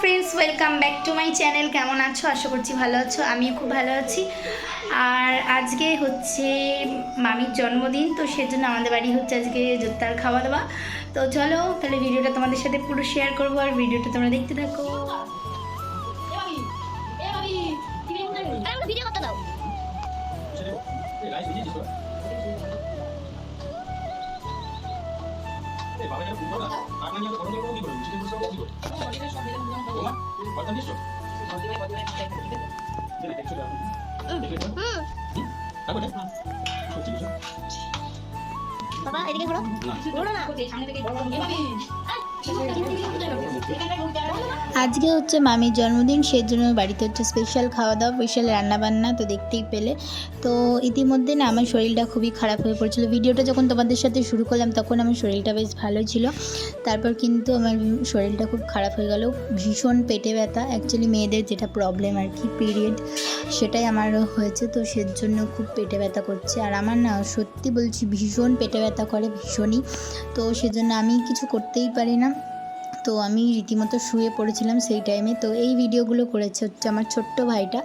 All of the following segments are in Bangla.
friends welcome back to my channel কেমন আছো? আশা করছি ভালো আছো। আমিও খুব ভালো আছি। আর আজকে হচ্ছে মামির জন্মদিন, তো সেজন্য আমাদের বাড়ি হচ্ছে আজকে জোত্তার খাওয়া দাওয়া। তো চলো, তাহলে ভিডিওটা তোমাদের সাথে পুরো শেয়ার করব, আর ভিডিওটা তোমরা দেখতে থাকো। বাবা এদিকে ঘোরো। ঘোরো না। আজকে হচ্ছে মামির জন্মদিন সেই জন্য বাড়িতে হচ্ছে স্পেশাল খাওয়া দাওয়া স্পেশাল রান্নাবান্না তো দেখতেই পেলে। তো ইতিমধ্যে না আমার শরীরটা খুবই খারাপ হয়ে পড়ছিল। ভিডিওটা যখন তোমাদের সাথে শুরু করলাম, তখন আমার শরীরটা বেশ ভালো ছিল। তারপর কিন্তু আমার শরীরটা খুব খারাপ হয়ে গেল। ভীষণ পেটে ব্যথা। অ্যাকচুয়ালি মেয়েদের যেটা প্রবলেম আর কি পিরিয়ড সেটাই আমার হয়েছে। তো সেজন্য খুব পেটে ব্যথা করছে। আর আমার না সত্যি বলছি, ভীষণ পেটে ব্যথা করে, ভীষণই। তো সেজন্য আমি কিছু করতেই পারি না। তো আমি রীতিমতো শুয়ে পড়েছিলাম সেই টাইমে তো এই ভিডিওগুলো করেছে হচ্ছে আমার ছোট্ট ভাইটা।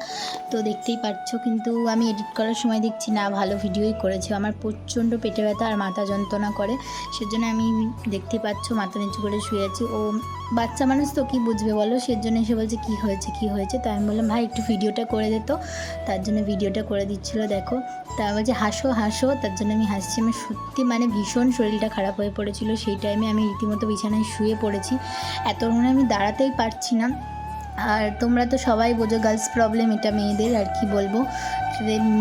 তো দেখতেই পাচ্ছ কিন্তু আমি এডিট করার সময় দেখছি, না, ভালো ভিডিওই করেছে। আমার প্রচণ্ড পেটে ব্যথা আর মাথা যন্ত্রণা করে। সেজন্য আমি দেখতে পাচ্ছ মাথা নিচু করে শুয়ে আছি। ও বাচ্চা মানুষ তো কী বুঝবে বলো? সেজন্য এসে বলছে, কী হয়েছে কী হয়েছে? তো আমি বললাম, ভাই, একটু ভিডিওটা করে দিত তার জন্য ভিডিওটা করে দিচ্ছিল, দেখো। তা বলছে, হাসো হাসো। তার জন্য আমি হাসছি। আমার সত্যি মানে ভীষণ শরীরটা খারাপ হয়ে পড়েছিল। সেই টাইমে আমি রীতিমতো বিছানায় শুয়ে পড়েছি। এতক্ষণ আমি দাঁড়াতেই পারছি না। আর তোমরা তো সবাই বোঝো গার্লস প্রবলেম এটা মেয়েদের, আর কি বলব?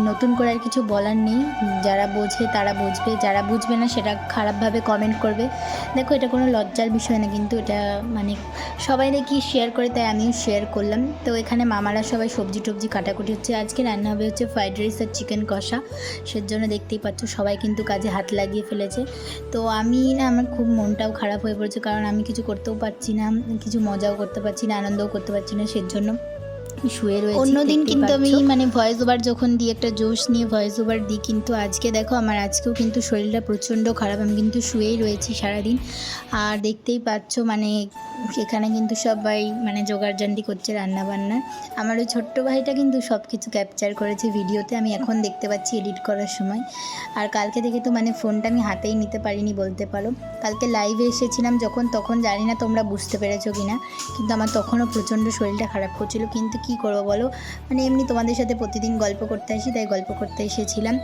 নতুন করে আর কিছু বলার নেই। যারা বোঝে তারা বুঝবে, যারা বুঝবে না সেটা খারাপভাবে কমেন্ট করবে। দেখো, এটা কোনো লজ্জার বিষয় না, কিন্তু এটা মানে সবাই দেখি শেয়ার করে, তাই আমিও শেয়ার করলাম। তো এখানে মামারা সবাই সবজি টবজি কাটাকুটি হচ্ছে। আজকে রান্না হবে হচ্ছে ফ্রাইড রাইস আর চিকেন কষা। সেজন্য দেখতেই পাচ্ছ সবাই কিন্তু কাজে হাত লাগিয়ে ফেলেছে। তো আমি না, আমার খুব মনটাও খারাপ হয়ে পড়েছে, কারণ আমি কিছু করতেও পারছি না, কিছু মজাও করতে পারছি না, আনন্দও করতে পারছি না সেজন্য শুয়ে রয়েছে অন্যদিন কিন্তু আমি মানে ভয়েস ওভার যখন দিই একটা জোশ নিয়ে ভয়েস ওভার দিই কিন্তু আজকে দেখো আমার আজকেও কিন্তু শরীরটা প্রচণ্ড খারাপ আমি কিন্তু শুয়েই রয়েছি সারাদিন। আর দেখতেই পাচ্ছ মানে এখানে কিন্তু সবাই মানে জোগাড়জান্ডি করছে রান্না বান্নার আমার ওই ছোট্ট ভাইটা কিন্তু সব কিছু ক্যাপচার করেছে ভিডিওতে, আমি এখন দেখতে পাচ্ছি এডিট করার সময়। আর কালকে থেকে তো মানে ফোনটা আমি হাতেই নিতে পারিনি বলতে পারো। কালকে লাইভে এসেছিলাম যখন, তখন জানি না তোমরা বুঝতে পেরেছ কি না কিন্তু আমার তখনও প্রচণ্ড শরীরটা খারাপ করছিল। কিন্তু কি করব বলো? মানে এমনি তোমাদের সাথে প্রতিদিন গল্প করতে আসি, তাই গল্প করতে এসেছিলাম।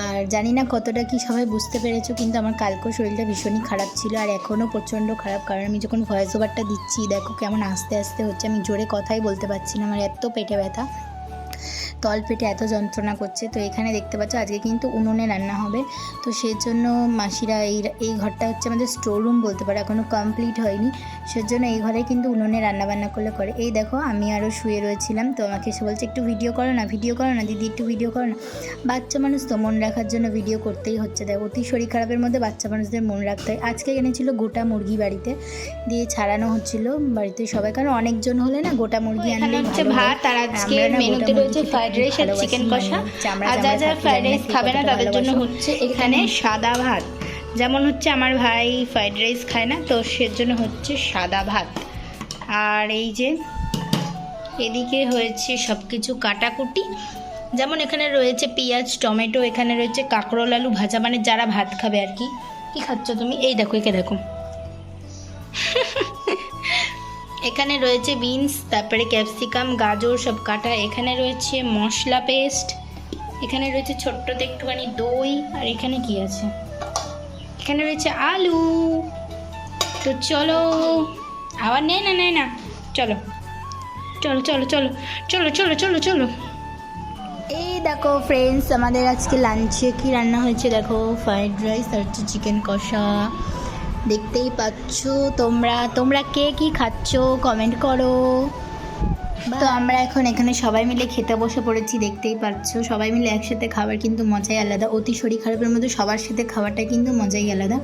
আর জানি না কতটা কি সবাই বুঝতে পেরেছ, কিন্তু আমার কালকেও শরীরটা ভীষণই খারাপ ছিল। আর এখনও প্রচণ্ড খারাপ, কারণ আমি যখন ভয়েস ওভারটা দিচ্ছি। দেখো কেমন আস্তে আস্তে হচ্ছে। আমি জোরে কথাই বলতে পারছি না। আমার এত পেটে ব্যথা। তল পেটে এত যন্ত্রণা করছে তো এখানে দেখতে পাচ্ছ আজকে কিন্তু উনুনে রান্না হবে। তো সেই জন্য মাসিরা এই এই ঘরটা হচ্ছে আমাদের স্টোর রুম বলতে পারো এখনও কমপ্লিট হয়নি। সেজন্য এই ঘরে কিন্তু উনুনে রান্না বান্না করলে করে। এই দেখো আমি আরও শুয়ে রয়েছিলাম তো আমাকে এসে বলছে একটু ভিডিও করো না ভিডিও করো না দিদি একটু ভিডিও করো না। বাচ্চা মানুষ তো মন রাখার জন্য ভিডিও করতেই হচ্ছে। দেখো অতি শরীর খারাপের মধ্যে বাচ্চা মানুষদের মন রাখতে হয়। আজকে এনেছিল গোটা মুরগি বাড়িতে দিয়ে ছাড়ানো হচ্ছিল বাড়িতে সবাই। কারণ অনেকজন হলে না গোটা মুরগি আনলে হচ্ছে ভাত আর আজকে মেনুতে রয়েছে ফ্রাইড রাইস আর চিকেন কষা। আর যা যা ফ্রাইড রাইস খাবে না তাদের জন্য হচ্ছে এখানে সাদা ভাত। যেমন হচ্ছে আমার ভাই ফ্রাইড রাইস খায় না তো সেজন্য হচ্ছে সাদা ভাত। আর এই যে এদিকে হয়েছে সব কিছু কাটাকুটি। যেমন এখানে রয়েছে পেঁয়াজ টমেটো এখানে রয়েছে কাঁকরোল আলু ভাজা মানে যারা ভাত খাবে আর কি। কি খাচ্ছ তুমি? এই দেখো একে দেখো। এখানে রয়েছে বিনস, তারপরে ক্যাপসিকাম, গাজর সব কাটা। এখানে রয়েছে মশলা পেস্ট, এখানে রয়েছে ছোট্টতে একটুখানি দই, আর এখানে কি আছে? এখানে রয়েছে আলু। তো চলো, আবার নেই না নেই না? চলো চলো চলো চলো চলো চলো চলো চলো। এই দেখো ফ্রেন্ডস আমাদের আজকে লাঞ্চে কি রান্না হয়েছে? দেখো ফ্রাইড রাইস আর হচ্ছে চিকেন কষা। দেখতেই পাচ্ছ তোমরা তোমরা কে কি খাচ্ছ? কমেন্ট করো। তো আমরা এখন এখানে সবাই মিলে খেতে বসে পড়েছি দেখতেই পাচ্ছ। সবাই মিলে একসাথে খাবার কিন্তু মজাই আলাদা। অতি শরীর খারাপের মধ্যে সবার সাথে খাবারটা কিন্তু মজাই আলাদা।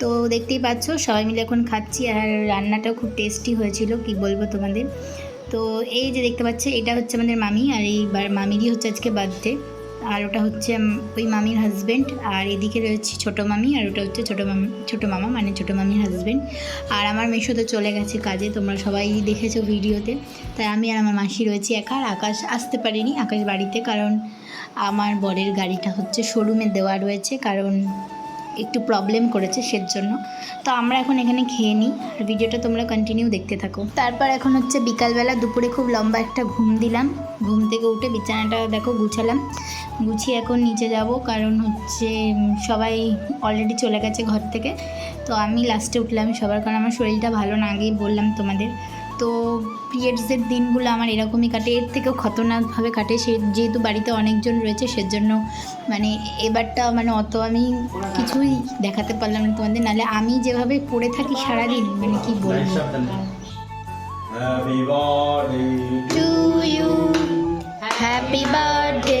তো দেখতেই পাচ্ছ সবাই মিলে এখন খাচ্ছি আর রান্নাটাও খুব টেস্টি হয়েছিল কি বলব তোমাদের। তো এই যে দেখতে পাচ্ছ এটা হচ্ছে আমাদের মামি আর এইবার মামিরই হচ্ছে আজকে বার্থডে আর ওটা হচ্ছে ওই মামির হাজব্যান্ড আর এদিকে রয়েছে ছোটো মামি, আর ওটা হচ্ছে ছোটো মামি, ছোটো মামা মানে ছোটো মামির হাজব্যান্ড আর আমার মেশো তো চলে গেছে কাজে, তোমরা সবাই দেখেছ ভিডিওতে। তাই আমি আর আমার মাসি রয়েছি একা, আর আকাশ আসতে পারিনি আকাশ বাড়িতে, কারণ আমার বরের গাড়িটা হচ্ছে শোরুমে দেওয়া রয়েছে, কারণ একটু প্রবলেম করেছে সেজন্য। তো আমরা এখন এখানে খেয়ে নিই, আর ভিডিওটা তোমরা কন্টিনিউ দেখতে থাকো। তারপর এখন হচ্ছে বিকালবেলা দুপুরে খুব লম্বা একটা ঘুম দিলাম। ঘুম থেকে উঠে বিছানাটা দেখো গুছালাম। গুছিয়ে এখন নিচে যাব, কারণ হচ্ছে সবাই অলরেডি চলে গেছে ঘর থেকে। তো আমি লাস্টে উঠলাম সবার, কারণ আমার শরীরটা ভালো না আগেই বললাম তোমাদের। তো পিরিয়ডসের দিনগুলো আমার এরকমই কাটে এর থেকেও খতরনাকভাবে কাটে। সে যেহেতু বাড়িতে অনেকজন রয়েছে সেজন্য মানে এবারটা মানে অত আমি কিছুই দেখাতে পারলাম না তোমাদের। নাহলে আমি যেভাবে পড়ে থাকি সারাদিন মানে কি বলব? Happy birthday to you happy birthday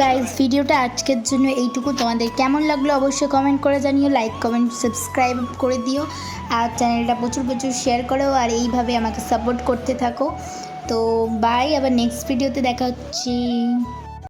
guys ভিডিওটা আজকের জন্য এইটুকু। তোমাদের কেমন লাগল অবশ্যই কমেন্ট করে জানিও লাইক কমেন্ট সাবস্ক্রাইব করে দিও, আর চ্যানেলটা প্রচুর প্রচুর শেয়ার করো, আর এইভাবে আমাকে সাপোর্ট করতে থাকো। তো বাই আবার নেক্সট ভিডিওতে দেখা হচ্ছে।